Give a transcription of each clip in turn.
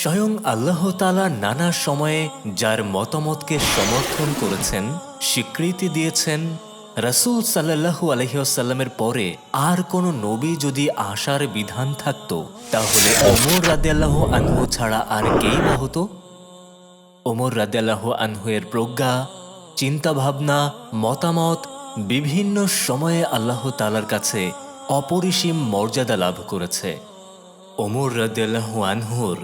স্বয়ং আল্লাহ তালা নানা সময়ে যার মতামতকে সমর্থন করেছেন, স্বীকৃতি দিয়েছেন, রাসূল সাল্লাহু আলহিউসাল্লামের পরে আর কোনো নবী যদি আসার বিধান থাকত, তাহলে ওমর রাদিয়াল্লাহ আনহু ছাড়া আর কেই বা হতো? ওমর রাদিয়াল্লাহ আনহুয়ের প্রজ্ঞা, চিন্তাভাবনা, মতামত বিভিন্ন সময়ে আল্লাহ তালার কাছে অপরিসীম মর্যাদা লাভ করেছে। ওমর রাদিয়াল্লাহু আনহুর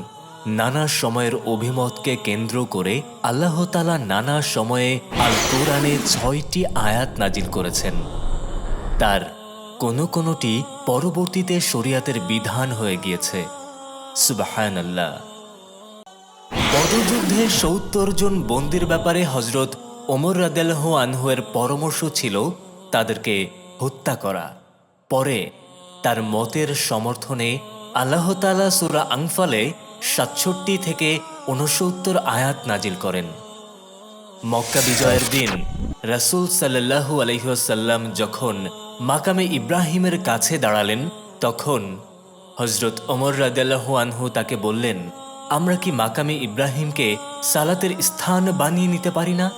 নানা সময়ের অভিমতকে কেন্দ্র করে আল্লাহ তালা নানা সময়ে আল কোরআনে ছয়টি আয়াত নাজিল করেছেন। তার কোনো কোনোটি পরবর্তীতে শরিয়াতের বিধান হয়ে গিয়েছে। সুবাহান আল্লাহ বদরযুদ্ধে সত্তর জন বন্দির ব্যাপারে হজরত ওমর রাদেলহ আনহুয়ের পরামর্শ ছিল তাদেরকে হত্যা করা। পরে তার মতের সমর্থনে আল্লাহতালা সুরা আংফালে সাতষট্টি থেকে উনসত্তর আয়াত নাজিল করেন। মক্কা বিজয়ের দিন রাসূল সাল্লাল্লাহু আলহিহাসাল্লাম যখন মাকামে ইব্রাহিমের কাছে দাঁড়ালেন, তখন হজরত ওমর রাদিয়াল্লাহু আনহু তাকে বললেন, আমরা কি মাকামে ইব্রাহিমকে সালাতের স্থান বানিয়ে নিতে পারি না?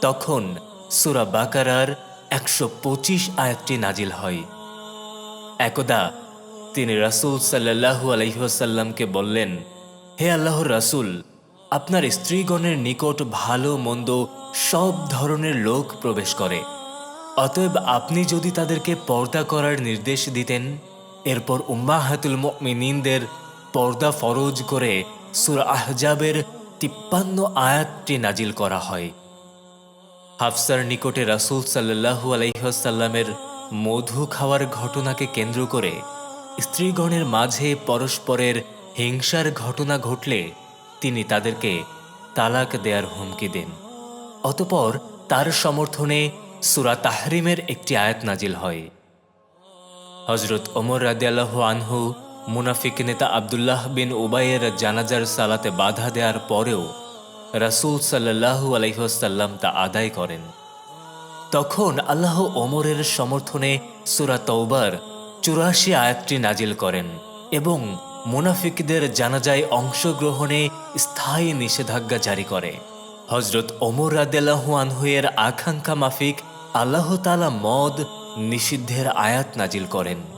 তখন সুরা বাকারার একশো পঁচিশ আয়াতটি নাজিল হয়। একদা তিনি রাসূল সাল্লাল্লাহু আলহিহাসাল্লামকে বললেন, হে আল্লাহ রাসূল, আপনার স্ত্রীগণের নিকট ভালো মন্দ সব ধরনের লোক প্রবেশ করে। অতএব আপনি যদি তাদেরকে পর্দা করার নির্দেশ দিতেন, এরপর উম্মাহাতুল মিনিনদের পর্দা ফরজ করে সুর আহজাবের তিপ্পান্ন আয়াতটি নাজিল করা হয়। হাফসার নিকটে রাসূল সাল্লাল্লাহু আলাইসাল্লামের মধু খাওয়ার ঘটনাকে কেন্দ্র করে স্ত্রীগণের মাঝে পরস্পরের হিংসার ঘটনা ঘটলে তিনি তাদেরকে তালাক দেয়ার হুমকি দেন। অতপর তার সমর্থনে সুরা তাহরিমের একটি আয়াত নাজিল হয়। হজরত ওমর রাদিয়াল্লাহ আনহু, মুনাফিক নেতা আবদুল্লাহ বিন উবাইয়ের জানাজার সালাতে বাধা দেওয়ার পরেও রাসূল সাল্লাল্লাহু আলহিহাসাল্লাম তা আদায় করেন। তখন আল্লাহ ওমরের সমর্থনে সুরা তৌবার চুরাশি আয়াতটি নাজিল করেন এবং মুনাফিকদের জানাজায় অংশগ্রহণে স্থায়ী নিষেধাজ্ঞা জারি করে। হজরত ওমর রাদেলাহু আনহুয়ের আকাঙ্ক্ষা মাফিক আল্লাহতালা মদ নিষিদ্ধের আয়াত নাজিল করেন।